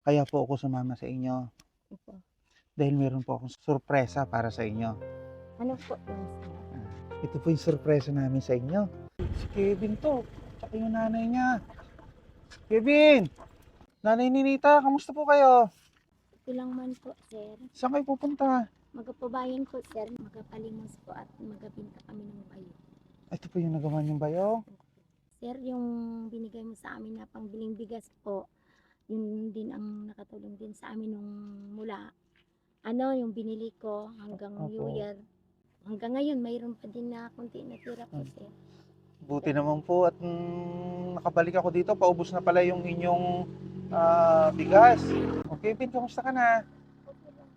Kaya po ako sumama sa inyo Opo. dahil meron po akong sorpresa para sa inyo. Ano po yun, sir? Ito po yung sorpresa namin sa inyo. Si Kevin to, tsaka yung nanay niya. Kevin! Nanay ni Nita, kamusta po kayo? Ito lang man po, sir. Saan kayo pupunta? Magapabayan po, sir. Magapalimos po at magabinta kami ng bayo. Ito po yung nagawa niyong bayo. Sir, yung binigay mo sa amin na pangbiling bigas po, yun din ang nakatulong din sa amin nung mula. Ano, yung binili ko hanggang Opo. New Year. Hanggang ngayon, mayroon pa din na konti na tira po, Hmm. sir. Buti naman po at mm, nakabalik ako dito. Paubos na pala yung inyong ah, bigas. O Kevin, kamusta ka na? Okay lang,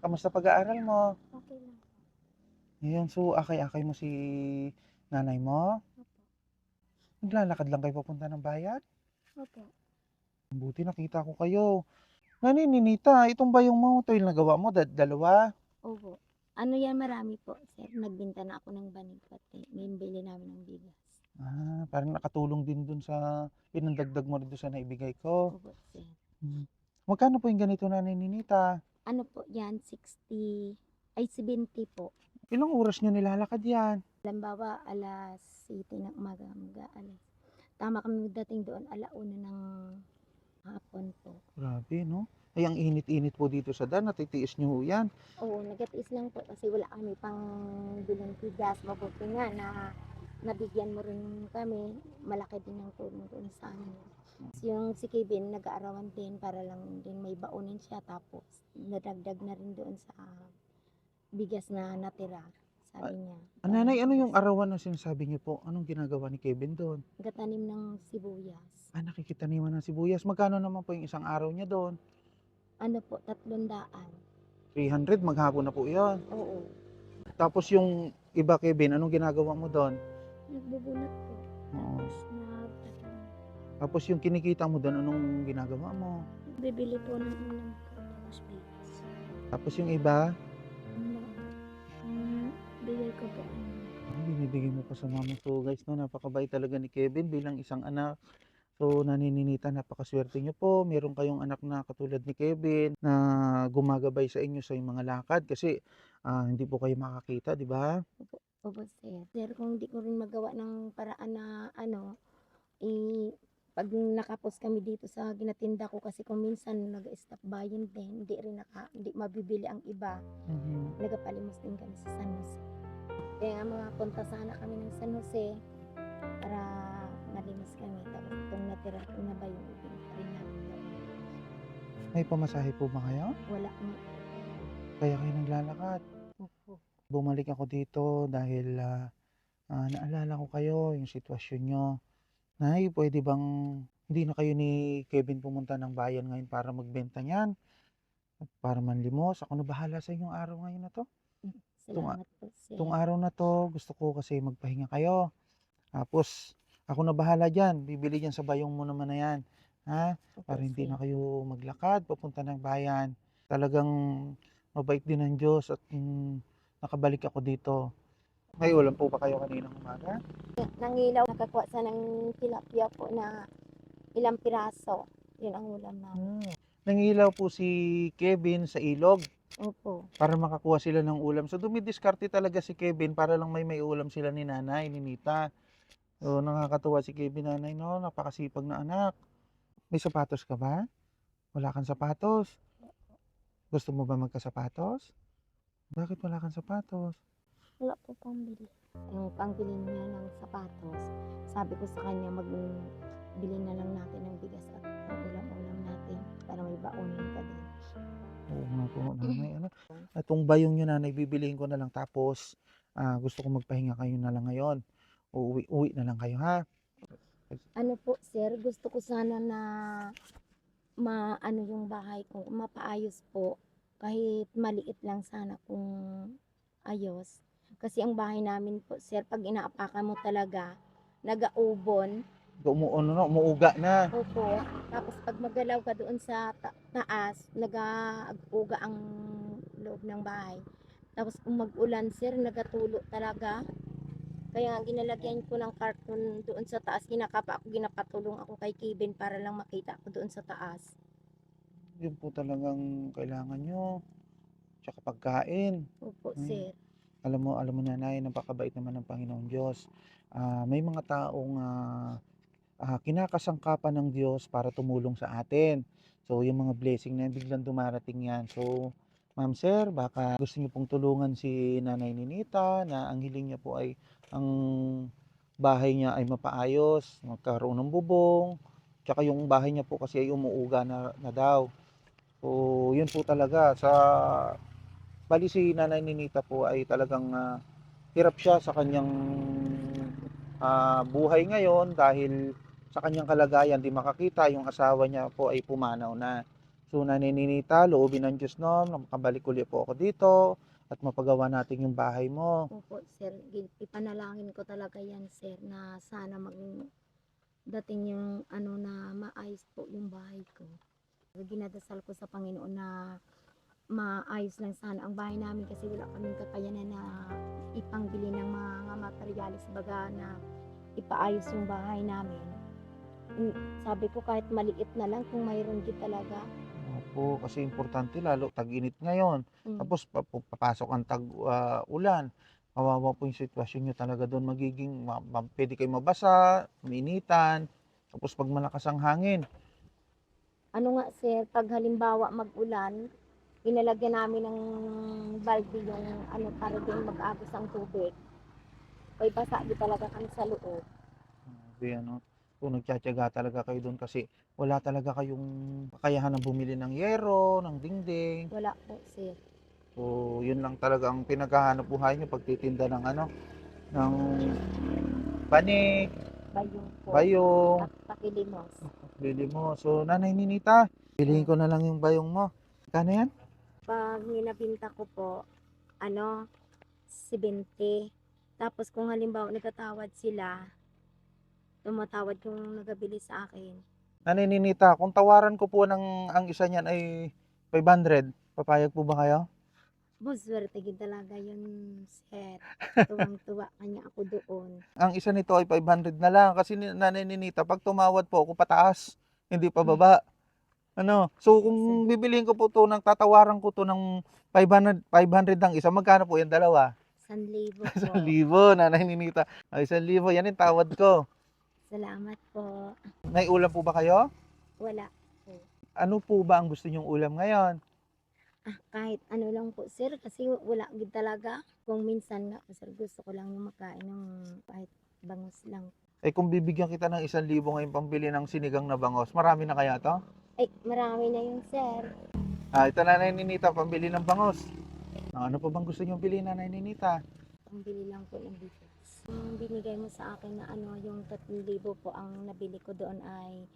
Kamusta pag-aaral mo? okay lang. Ngayon, so akay-akay mo si nanay mo? Opo. Naglalakad lang kayo papunta ng bayan? Opo. Buti nakita ko kayo. Nani, Ninita, itong bayong mo, ito yung nagawa mo, da- dalawa. Opo. Ano yan, marami po, sir. Nagbinta na ako ng banig pati. May bili namin ng bigas. Ah, parang nakatulong din dun sa pinandagdag mo rin dun sa naibigay ko. Opo, sir. Magkano po yung ganito na Ninita? Ano po yan, 60, ay 70 po. Ilang oras nyo nilalakad yan? Halimbawa, alas 7 ng umaga, mga alas. Tama kami dating doon, alauna ng hapon po. Grabe, no? Ay, ang init-init po dito sa dan. Natitiis nyo ho yan. Oo, nagatiis lang po kasi wala kami pang bilang bigas. Mabuti nga na nabigyan mo rin kami. Malaki din ang tulong doon sa amin. So, yung si Kevin, nag-aarawan din para lang din may baunin siya. Tapos, nadagdag na rin doon sa bigas na natira. Sabi niya. Ah, nanay, ano yung arawan na sinasabi niyo po? Anong ginagawa ni Kevin doon? Gatanim ng sibuyas. Ah, nakikitaniman ng sibuyas. Magkano naman po yung isang araw niya doon? Ano po, tatlong daan. 300, maghapon na po yun. Oo. Tapos yung iba, Kevin, anong ginagawa mo doon? Nagbubunot po. Oo. Tapos nagtatanim. Tapos yung kinikita mo doon, anong ginagawa mo? Bibili po ng ulam po. Tapos bigas. Tapos yung iba, bigay ko po ano. ah, binibigay mo pa sa mama. So guys, no, napakabait talaga ni Kevin bilang isang anak. So naninita, napakaswerte nyo po. Meron kayong anak na katulad ni Kevin na gumagabay sa inyo sa mga lakad kasi ah, hindi po kayo makakita, di ba? Opo, sir. Sir, kung di ko rin magawa ng paraan na ano, eh, pag nakapos kami dito sa ginatinda ko kasi kung minsan nag-stop bayan din, hindi rin naka, hindi mabibili ang iba. Mhm. Nagapalimos din kami sa San Jose. Kaya nga mga punta sana kami ng San Jose para malimos kami. Tapos itong natira na ba yung ibinta rin namin. May pamasahe po ba kayo? Wala nga. Kaya kayo naglalakad. Opo. Bumalik ako dito dahil ah, ah, naalala ko kayo, yung sitwasyon nyo. Nay, pwede bang hindi na kayo ni Kevin pumunta ng bayan ngayon para magbenta niyan? At Para manlimos. Ako na bahala sa inyong araw ngayon na to. Salamat po, sir. Itong araw na to, gusto ko kasi magpahinga kayo. Tapos, ako na bahala dyan. Bibili dyan sa bayong mo naman na yan. Ha? Para hindi na kayo maglakad, papunta ng bayan. Talagang mabait din ng Diyos at mm, nakabalik ako dito. May ulam po ba kayo kaninang umaga? Nangilaw, nakakuha sa ng tilapia po na ilang piraso. Yun ang ulam namin. Hmm. Nangilaw po si Kevin sa ilog Opo. para makakuha sila ng ulam. So dumidiskarte talaga si Kevin para lang may may ulam sila ni nanay, ni Nita. So nakakatuwa si Kevin nanay, no? Napakasipag na anak. May sapatos ka ba? Wala kang sapatos? Gusto mo ba magkasapatos? Bakit wala kang sapatos? Wala po pambili. Yung pangbili niya ng sapatos, sabi ko sa kanya, magbili na lang natin ng bigas at ang ulam-ulam natin para may baunin ka din. Oo nga po, nanay. Ano? Itong bayong nyo nanay, bibiliin ko na lang. Tapos, ah, gusto ko magpahinga kayo na lang ngayon. Uuwi, uwi na lang kayo, ha? Ano po, sir, gusto ko sana na maano yung bahay ko, mapaayos po. Kahit maliit lang sana kung ayos. Kasi ang bahay namin po, sir, pag inaapakan mo talaga, nagaubon. Umuuno na, umuuga na. Opo. Tapos pag magalaw ka doon sa ta- taas, nag-uuga ang loob ng bahay. Tapos kung mag-ulan, sir, nagatulo talaga. Kaya nga ginalagyan ko ng carton doon sa taas. Ginakapa ako, ginapatulong ako kay Kevin para lang makita ko doon sa taas. Yun po talagang kailangan nyo. Tsaka pagkain. Opo, Hmm. sir. Alam mo, alam mo nanay, napakabait naman ng Panginoon Diyos. Ah, may mga taong ah, ah, kinakasangkapan ng Diyos para tumulong sa atin. So, yung mga blessing na biglang dumarating yan. So, ma'am sir, baka gusto niyo pong tulungan si Nanay Ninita na ang hiling niya po ay ang bahay niya ay mapaayos, magkaroon ng bubong, tsaka yung bahay niya po kasi ay umuuga na, na daw. So, yun po talaga. Sa Bali si Nanay Ninita po ay talagang ah, hirap siya sa kanyang ah, buhay ngayon dahil sa kanyang kalagayan di makakita yung asawa niya po ay pumanaw na. So Nanay Ninita, loobin ng Diyos no, makabalik ulit po ako dito at mapagawa natin yung bahay mo. Opo, sir. Gin- Ipanalangin ko talaga yan, sir, na sana mag dating yung ano na maayos po yung bahay ko. Ginadasal ko sa Panginoon na maayos lang sana ang bahay namin kasi wala kaming kakayanan na ipangbili ng mga materialis baga na ipaayos yung bahay namin. Mm, Sabi ko kahit maliit na lang kung mayroon din talaga. Opo, kasi importante lalo tag-init ngayon. Mm. Tapos papasok ang tag-ulan. Kawawa po yung sitwasyon nyo talaga doon magiging, ma- ma- pwede kayo mabasa, minitan. Tapos pag malakas ang hangin, ano nga sir, pag halimbawa mag-ulan, inalagyan namin ng balde yung ano para din mag-agos ang tubig. Kaya basa di talaga kami sa loob. Grabe, ano, kung nagtsatsaga talaga kayo doon kasi wala talaga kayong kakayahan ng bumili ng yero, ng dingding. Wala po sir. So, yun lang talaga ang pinaghahanap buhay nyo pagtitinda ng ano, ng banik, Bayong po. bayong, At pakilimos. bili mo. So, nanay Ninita, bilihin ko na lang yung bayong mo. Kano yan? Pag ninabinta ko po, ano, 70. Tapos kung halimbawa nagkatawad sila, tumatawad kung nagabili sa akin. Nanay Ninita, kung tawaran ko po ng ang isa niyan ay 500, papayag po ba kayo? Boss, swerte gid talaga yun, sir. Tuwang-tuwa kanya ako doon. ang isa nito ay 500 na lang kasi ni- nanay ni Nita pag tumawad po ako pataas hindi pa baba ano so kung bibiliin ko po to ng tatawaran ko to ng 500 500 ang isa magkano po yung dalawa Sanlibo po. 1,000 nanay ni Nita ay 1,000 yan yung tawad ko Salamat po. may ulam po ba kayo Wala. ano po ba ang gusto nyong ulam ngayon Ah, kahit ano lang po, sir. Kasi wala gid talaga. Kung minsan nga, sir, gusto ko lang yung makain ng kahit bangus lang. eh kung bibigyan kita ng 1,000 ngayon pambili ng sinigang na bangos marami na kaya to Ay, marami na yun, sir. ah ito nanay ni Nita pambili ng bangos Ah, ano pa bang gusto nyong bilhin nanay ni Nita Ang bili lang po ng bigas. Yung binigay mo sa akin na ano, yung 3,000 po ang nabili ko doon ay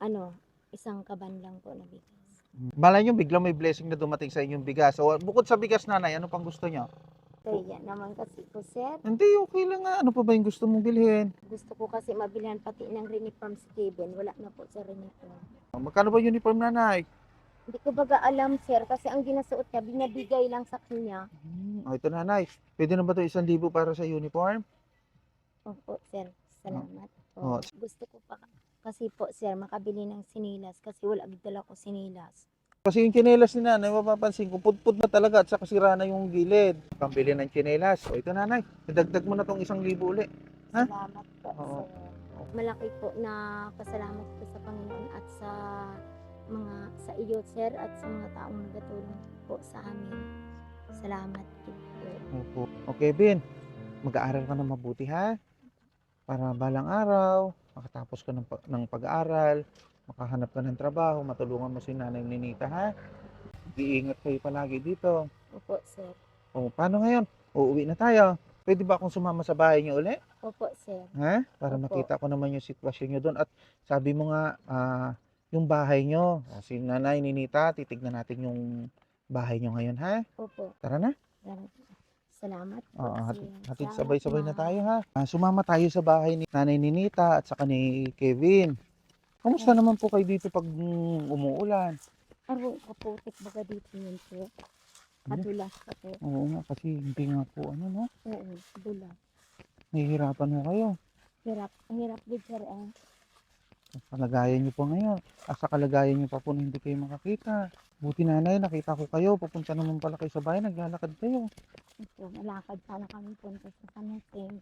ano, isang kaban lang po na bigas. Malay nyo, biglang may blessing na dumating sa inyong bigas. So, bukod sa bigas, nanay, ano pang gusto nyo? Kaya naman kasi po, sir. Hindi, okay lang nga. Ano pa ba yung gusto mong bilhin? Gusto ko kasi mabilhan pati ng uniform si Kevin. Wala na po sa uniform. Magkano ba uniform, nanay? Hindi ko baga alam, sir, kasi ang ginasuot niya, binabigay lang sa kanya. Hmm, oh, ito, nanay. Pwede na ba ito isang libo para sa uniform? Opo, sir. Salamat po. Oh. Gusto ko pa kasi po, sir, makabili ng sinilas kasi wala dala ko sinilas. Kasi yung chinelas ni nanay, mapapansin ko, putput na talaga at saka sira na yung gilid. Pambili ng chinelas. O, ito, nanay. Idagdag mo na tong isang libo uli. Ha? Salamat po, Oo. Malaki po na pasalamat po sa Panginoon at sa mga sa iyo, sir, at sa mga taong nagatulong po sa amin. Salamat po. Opo. Okay, Bin. Mag-aaral ka na mabuti, ha? Para balang araw, makatapos ka ng, ng pag-aaral, makahanap ka ng trabaho, matulungan mo si nanay Ninita, ha? Iingat kayo palagi dito. Opo, sir. O, paano ngayon? Uuwi na tayo. Pwede ba akong sumama sa bahay niyo uli? Opo, sir. Ha? Para Opo. makita ko naman yung sitwasyon niyo doon. At sabi mo nga, ah, yung bahay niyo, o, si nanay Ninita, titignan natin yung bahay niyo ngayon, ha? Opo. Tara na. Salamat. Po. Oo, hatid, hatid Salamat, sabay-sabay na tayo ha. Ah, sumama tayo sa bahay ni Nanay Ninita at saka ni Kevin. Kamusta naman po kayo dito pag mm, umuulan? Aro, kaputik baga dito yun po. Kadulas ka po. Oo nga kasi hindi nga po ano no, Oo, dulas. nahihirapan ho kayo. Hirap. Ang hirap din, sir. Ah. Kalagayan niyo po ngayon. Asa kalagayan niyo pa po na hindi kayo makakita. Buti nanay, nakita ko kayo. Pupunta naman pala kayo sa bahay. Naglalakad kayo. Ito, malakad sana kami punta sa San Jose.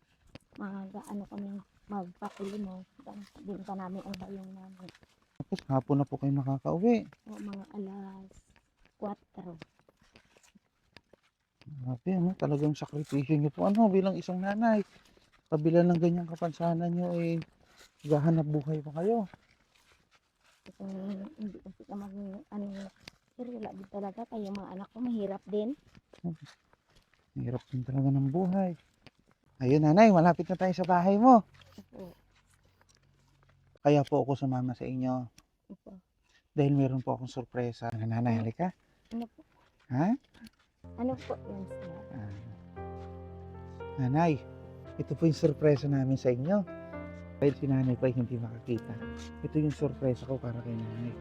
Mag, ano kami, magpapuli mo. Din pa namin ang bayong namin. Tapos hapon na po kayo makakauwi. O, mga alas 4. Grabe, ano? Talagang sakripisyo niyo po. Ano, bilang isang nanay. Kabila ng ganyang kapansanan niyo, eh, gahanap buhay pa kayo. Kasi hindi kasi ka mag, ano, sir, wala din talaga. Kaya mga anak ko mahirap din. Hirap din talaga ng buhay. Ayun, nanay, malapit na tayo sa bahay mo. Opo, Kaya po ako sumama sa inyo. opo. Dahil meron po akong sorpresa. Nanay, halika. Ano po? Ha? Ano po yun, sir? Ah. Nanay, ito po yung sorpresa namin sa inyo. Dahil si nanay pa hindi makakita. Ito yung sorpresa ko para kay nanay.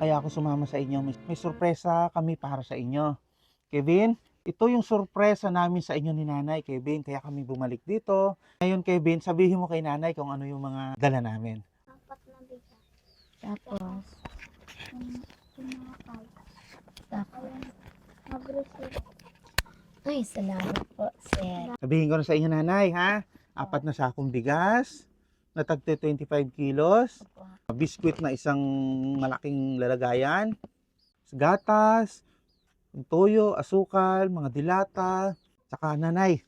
Kaya ako sumama sa inyo. May, may sorpresa kami para sa inyo. Kevin, ito yung sorpresa namin sa inyo ni nanay, Kevin. Kaya kami bumalik dito. Ngayon, Kevin, sabihin mo kay nanay kung ano yung mga dala namin. Tapos, tapos, ay, salamat po, sir. Sabihin ko na sa inyo, nanay, ha? Apat na sakong bigas na tagte 25 kilos. Biskwit na isang malaking lalagayan, gatas, toyo, asukal, mga dilata, saka nanay.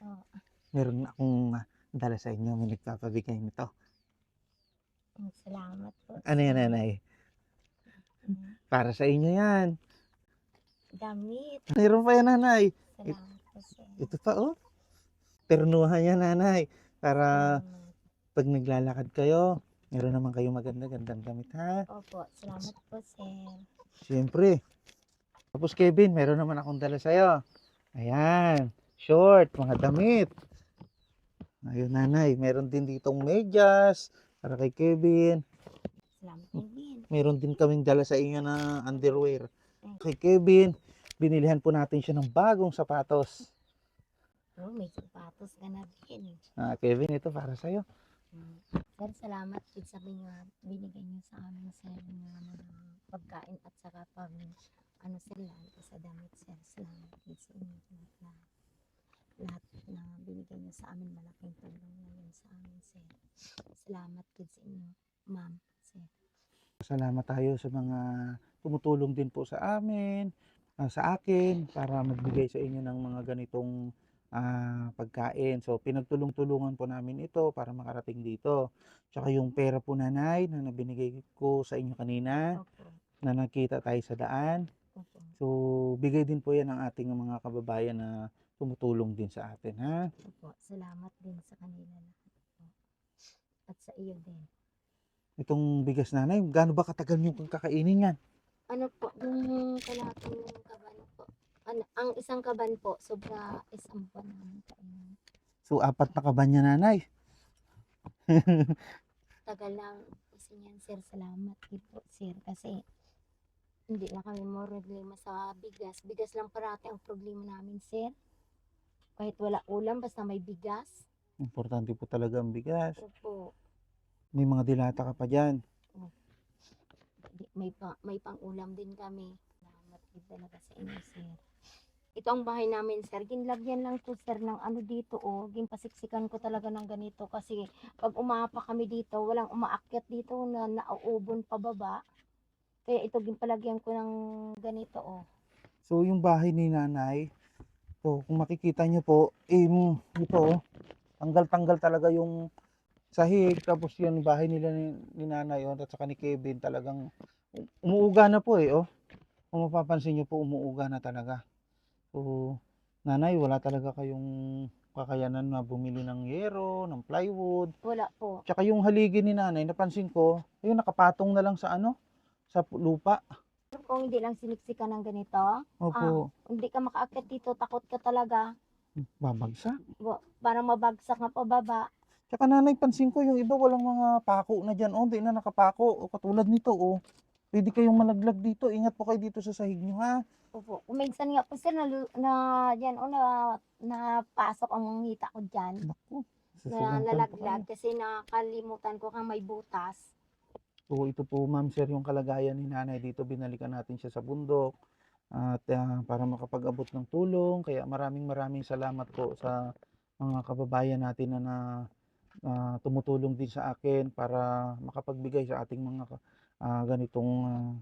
Oh, Meron akong ah, dala sa inyo, may nagpapabigay nito. mm, salamat po. Ano yan, nanay? Mm, Para sa inyo yan. Damit. Meron pa yan, nanay. Salamat po. Ito pa, oh. Ternuhan yan, nanay. Para Salamat. pag naglalakad kayo, meron naman kayo maganda-gandang damit, ha? Opo, salamat po, sir. Siyempre. Tapos Kevin, meron naman akong dala sa'yo. Ayan, short, mga damit. Ayun nanay, meron din ditong medyas para kay Kevin. Salamat din. Meron din kaming dala sa inyo na underwear. Kay Kevin, binilihan po natin siya ng bagong sapatos. Oh, may sapatos ka na din. Ah, Kevin, ito para sa'yo. Mm. Sir, salamat din sa mga binigay niyo sa amin, sir, ng mga pagkain at saka pag ano sir, lahat sa damit, sir. Salamat din sa inyo. Lahat, lahat, na binigay niyo sa amin, malaking tulong na yun sa amin, sir. Salamat sa inyo, ma'am, sir. Salamat tayo sa mga tumutulong din po sa amin, ah, sa akin, para magbigay sa inyo ng mga ganitong ah, pagkain. So, pinagtulong-tulungan po namin ito para makarating dito. Tsaka yung pera po nanay na nabinigay ko sa inyo kanina, Opo, na nakita tayo sa daan. Opo. So, bigay din po yan ng ating mga kababayan na tumutulong din sa atin, ha? Opo, salamat din sa kanila lahat po. At sa iyo din. Itong bigas nanay, gaano ba katagal yung kakainin yan? Ano po, yung kalahating ng kaban po. Ano, ang isang kaban po, sobra isang buwan namin kainin. So, apat na kaban niya nanay. Tagal lang kasi niyan, sir. Salamat din po, sir. Kasi hindi na kami mo problema sa bigas. Bigas lang parati ang problema namin, sir. Kahit wala ulam, basta may bigas. Importante po talaga ang bigas. Opo. May mga dilata ka pa dyan. Di- May, pa, may pang-ulam din kami. Salamat din talaga sa inyo, sir. Ito ang bahay namin, sir. Ginlagyan lang to, sir, ng ano dito, oh. Ginpasiksikan ko talaga ng ganito kasi pag umapa kami dito, walang umaakyat dito na nauubon pababa. Kaya ito, ginpalagyan ko ng ganito, oh. So, yung bahay ni nanay, so, kung makikita nyo po, eh, mm, ito, oh, tanggal-tanggal talaga yung sahig, tapos yung bahay nila ni, ni nanay, oh, at saka ni Kevin, talagang umuuga na po eh, oh. Kung mapapansin nyo po, umuuga na talaga. So, nanay, wala talaga kayong kakayanan na bumili ng yero, ng plywood. Wala po. Tsaka yung haligi ni nanay, napansin ko, ayun, nakapatong na lang sa ano, sa lupa. Kung hindi lang siniksikan ng ganito, Opo, hindi ka makaakyat dito, takot ka talaga. babagsak. Wa- Parang mabagsak nga pababa. Tsaka nanay, pansin ko, yung iba walang mga pako na dyan. Oh, hindi na nakapako. O, katulad nito, oh. Pwede kayong malaglag dito. Ingat po kayo dito sa sahig nyo, ha? Opo. Minsan nga po sir, na, na, yan, o, na, napasok ang ngita ko dyan. Naku. na pa nalaglag kayo. kasi nakalimutan ko kang may butas. So ito po ma'am sir yung kalagayan ni nanay. Dito binalikan natin siya sa bundok at ah, para makapag-abot ng tulong. Kaya maraming maraming salamat po sa mga kababayan natin na, na ah, tumutulong din sa akin para makapagbigay sa ating mga ah, ganitong ah,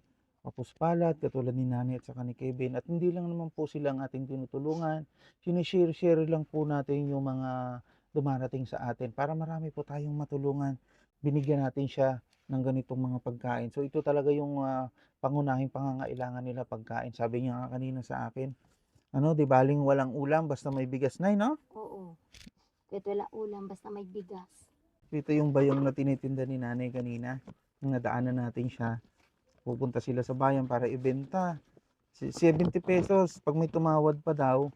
kapuspalat katulad ni nanay at saka ni Kevin. At hindi lang naman po sila ang ating tinutulungan. Sinishare-share lang po natin yung mga dumarating sa atin para marami po tayong matulungan. Binigyan natin siya ng ganitong mga pagkain. So ito talaga yung ah, pangunahing pangangailangan nila pagkain. Sabi niya nga kanina sa akin, ano, di baling walang ulam basta may bigas na, no? Oo. Kahit wala ulam, basta may bigas. Ito yung bayong na tinitinda ni nanay kanina. Nadaanan natin siya. Pupunta sila sa bayan para ibenta. Si- 70 pesos. Pag may tumawad pa daw,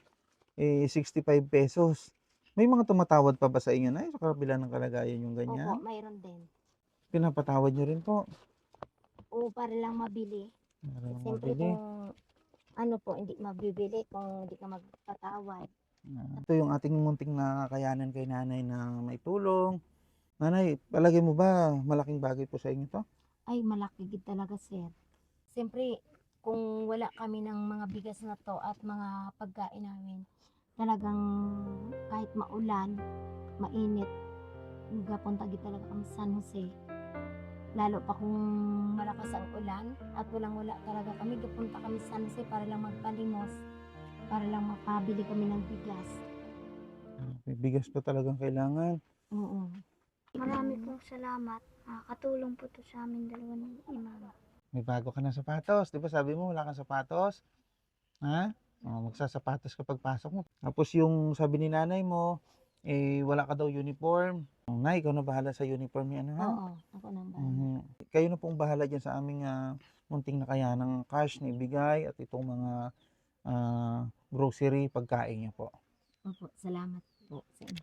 eh 65 pesos. May mga tumatawad pa ba sa inyo na? Sa kabila ng kalagayan yung Opo, ganyan? mayroon din. Pinapatawad nyo rin po. Oo, para lang mabili. Para Siyempre mabili. kung ano po, hindi mabibili kung hindi ka magpatawad. Ah, ito yung ating munting nakakayanan kay nanay na may tulong. Nanay, palagay mo ba malaking bagay po sa inyo to? Ay, malaki gid talaga, sir. Siyempre, kung wala kami ng mga bigas na to at mga pagkain namin, talagang kahit maulan, mainit, magapunta gid talaga kami sa San Jose. Lalo pa kung malakas ang ulan at walang wala talaga kami, gapunta kami sa San Jose para lang magpalimos, para lang makabili kami ng bigas. Ah, May bigas pa talagang kailangan. Oo. Marami pong salamat. Nakakatulong po to sa amin dalawa ni Mama. May bago ka na sapatos. Di ba sabi mo wala kang sapatos? Ha? Oh, magsasapatos ka pagpasok mo. Tapos yung sabi ni nanay mo, eh wala ka daw uniform. Oh, nay, ikaw na bahala sa uniform ni ano ha? Oo, ako nang bahala. Mhm. Kayo na pong bahala dyan sa aming ah, munting nakayanang cash na ibigay at itong mga ah, grocery pagkain niyo po. Opo, salamat po sa inyo.